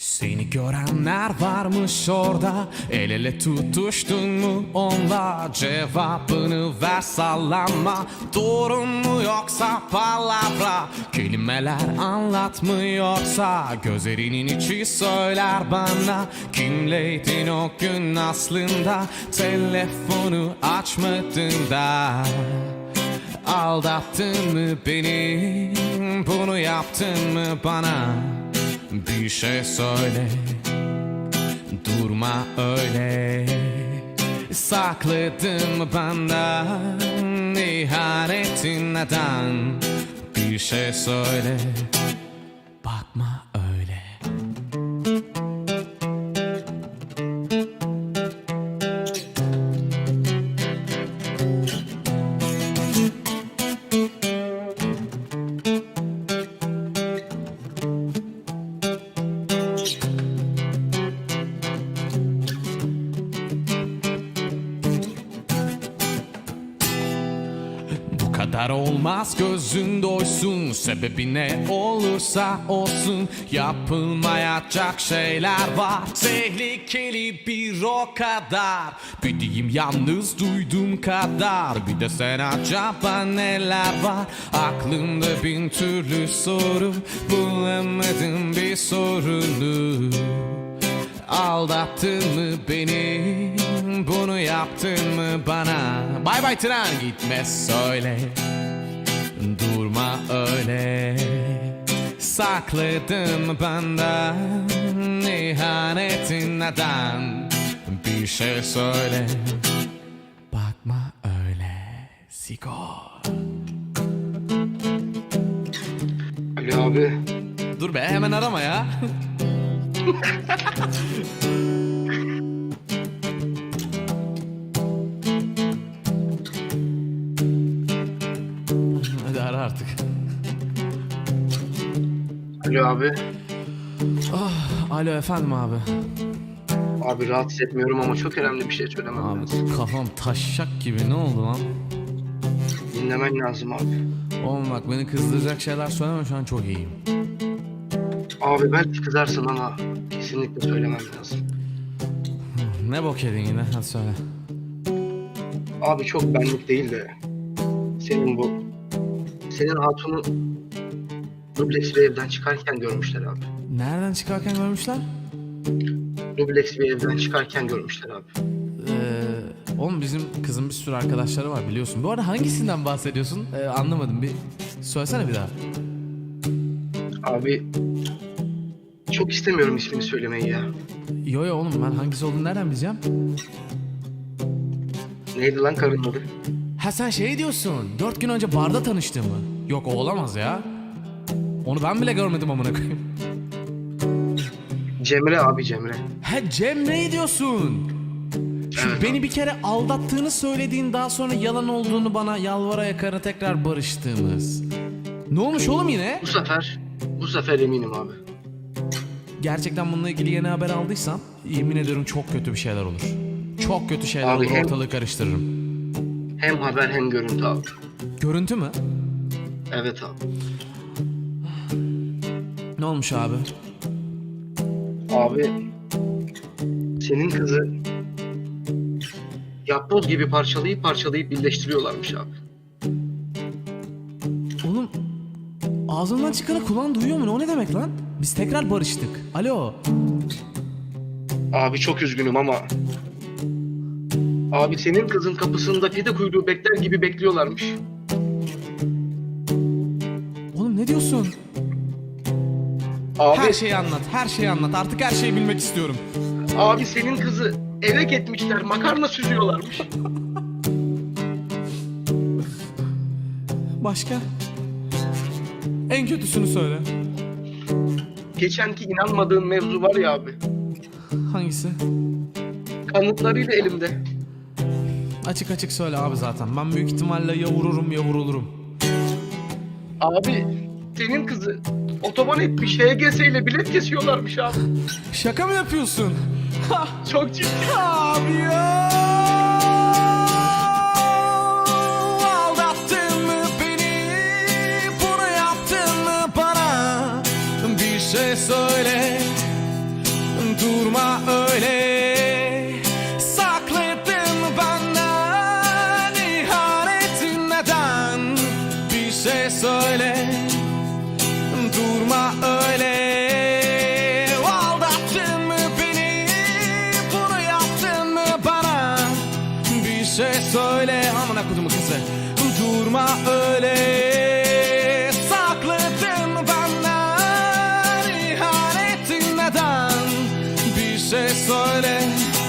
Seni görenler varmış orada. El ele tutuştun mu? Onla Cevabını ver sallanma. Doğru mu yoksa palavra? Kelimeler anlatmıyorsa Gözlerinin içi söyler bana. Kimleydin o gün aslında? Telefonu açmadın da. Aldattın mı beni? Bunu yaptın mı bana Bir şey söyle Durma öyle. Sakladın mı benden İhanetin neden? Bir şey söyle Bakma öyle Kadar olmaz gözün doysun Sebebi ne olursa olsun. Yapılmayacak şeyler var Tehlikeli bir o kadar. Bir diyeyim yalnız duyduğum kadar Bir de sen acaba neler var? Aklımda bin türlü soru Bulamadım bir sorunu. Aldattın mı beni Bunu yaptın mı bana? Bay bay tren gitme söyle. Durma öyle. Sakladın mı benden İhanetin neden? Bir şey söyle. Bakma öyle Sigor. Ali abi. Dur be hemen arama ya Ali abi. Alo efendim abi. Abi rahatsız etmiyorum ama çok önemli bir şey söylemem Abi lazım. kafam taşacak gibi ne oldu lan? Dinlemen lazım abi. Oğlum bak beni kızdıracak şeyler söyleme şu an çok iyiyim. Abi belki kızarsın ama kesinlikle söylemem lazım. Ne bok yedin yine hadi söyle. Abi çok benlik değil de senin bu senin hatunu dubleks bir evden çıkarken görmüşler abi. Nereden çıkarken görmüşler? Dubleks bir evden çıkarken görmüşler abi. Ee, oğlum bizim kızın bir sürü arkadaşları var biliyorsun. Bu arada hangisinden bahsediyorsun? Ee, anlamadım bir söylesene bir daha. Abi çok istemiyorum ismini söylemeyi ya. Yo yo oğlum ben hangisi olduğunu nereden bileceğim? Neydi lan karının adı? Ha sen şey diyorsun. Dört gün önce barda tanıştığımı. Yok o olamaz ya. Onu ben bile görmedim amına koyayım. Cemre abi Cemre. Ha Cemre'yi diyorsun. Şu Evet beni bir kere aldattığını söylediğin daha sonra yalan olduğunu bana yalvara yakara tekrar barıştığımız. Ne olmuş oğlum yine? Bu sefer bu sefer eminim abi. Gerçekten bununla ilgili yeni haber aldıysam yemin ediyorum çok kötü bir şeyler olur. Çok kötü şeyler Abi olur hem- ortalığı karıştırırım. Hem haber hem görüntü abi. Görüntü mü? Evet abi. Ne olmuş abi? Abi senin kızı yapboz gibi parçalayıp parçalayıp birleştiriyorlarmış abi. Oğlum ağzından çıkanı kulağın duyuyor mu? O ne demek lan? Biz tekrar barıştık. Alo. Abi çok üzgünüm ama Abi senin kızın kapısında pide kuyruğu bekler gibi bekliyorlarmış. Oğlum ne diyorsun? Abi, Her şeyi anlat. Her şeyi anlat. Artık her şeyi bilmek istiyorum. abi senin kızı eve getmişler makarna süzüyorlarmış. Başka? En kötüsünü söyle. Geçenki inanmadığın mevzu var ya abi. Hangisi? Kanıtlarıyla elimde. Açık açık söyle abi zaten. Ben büyük ihtimalle ya vururum ya vurulurum. Abi senin kızı otoban etmiş HGS ile bilet kesiyorlarmış abi. Şaka mı yapıyorsun? Çok ciddi. abi ya! Aldattın mı beni? Bunu yaptın mı bana? Bir şey söyle. şey söyle kodumun kızı Durma öyle